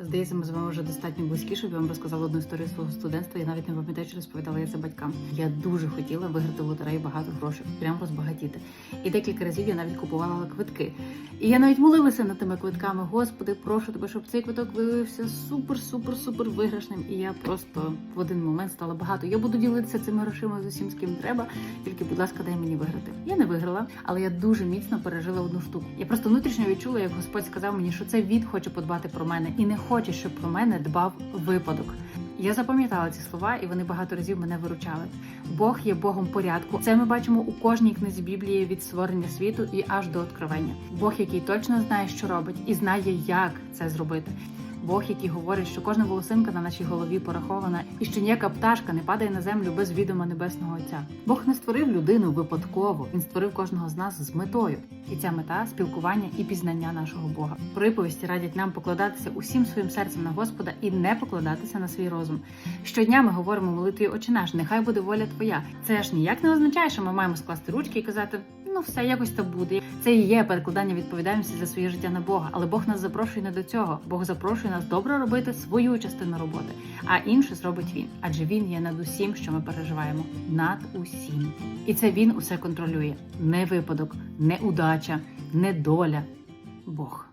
Здається, ми з вами вже достатньо близькі, щоб я вам розказала одну історію свого студентства. Я навіть не пам'ятаю, чи розповідала я це батькам. Я дуже хотіла виграти в лотереї багато грошей, прям розбагатіти. І декілька разів я навіть купувала квитки. І я навіть молилася над тими квитками. Господи, прошу тебе, щоб цей квиток виявився супер, супер, супер виграшним. І я просто в один момент стала багато. Я буду ділитися цими грошима з усім, з ким треба. Тільки, будь ласка, дай мені виграти. Я не виграла, але я дуже міцно пережила одну штуку. Я просто внутрішньо відчула, як Господь сказав мені, що це він хоче подбати про мене і не хоче, щоб про мене дбав випадок. Я запам'ятала ці слова, і вони багато разів мене виручали. Бог є Богом порядку. Це ми бачимо у кожній книзі Біблії від створення світу і аж до откровення. Бог, який точно знає, що робить, і знає, як це зробити. Бог, який говорить, що кожна волосинка на нашій голові порахована, і що ніяка пташка не падає на землю без відома небесного Отця. Бог не створив людину випадково, він створив кожного з нас з метою. І ця мета спілкування і пізнання нашого Бога. Приповісті радять нам покладатися усім своїм серцем на Господа і не покладатися на свій розум. Щодня ми говоримо молитві «Отче наш, нехай буде воля Твоя. Це ж ніяк не означає, що ми маємо скласти ручки і казати. Ну, все якось то буде. Це і є перекладання відповідальності за своє життя на Бога. Але Бог нас запрошує не до цього. Бог запрошує нас добре робити свою частину роботи, а інше зробить він. Адже він є над усім, що ми переживаємо, над усім. І це він усе контролює. Не випадок, не удача, не доля. Бог.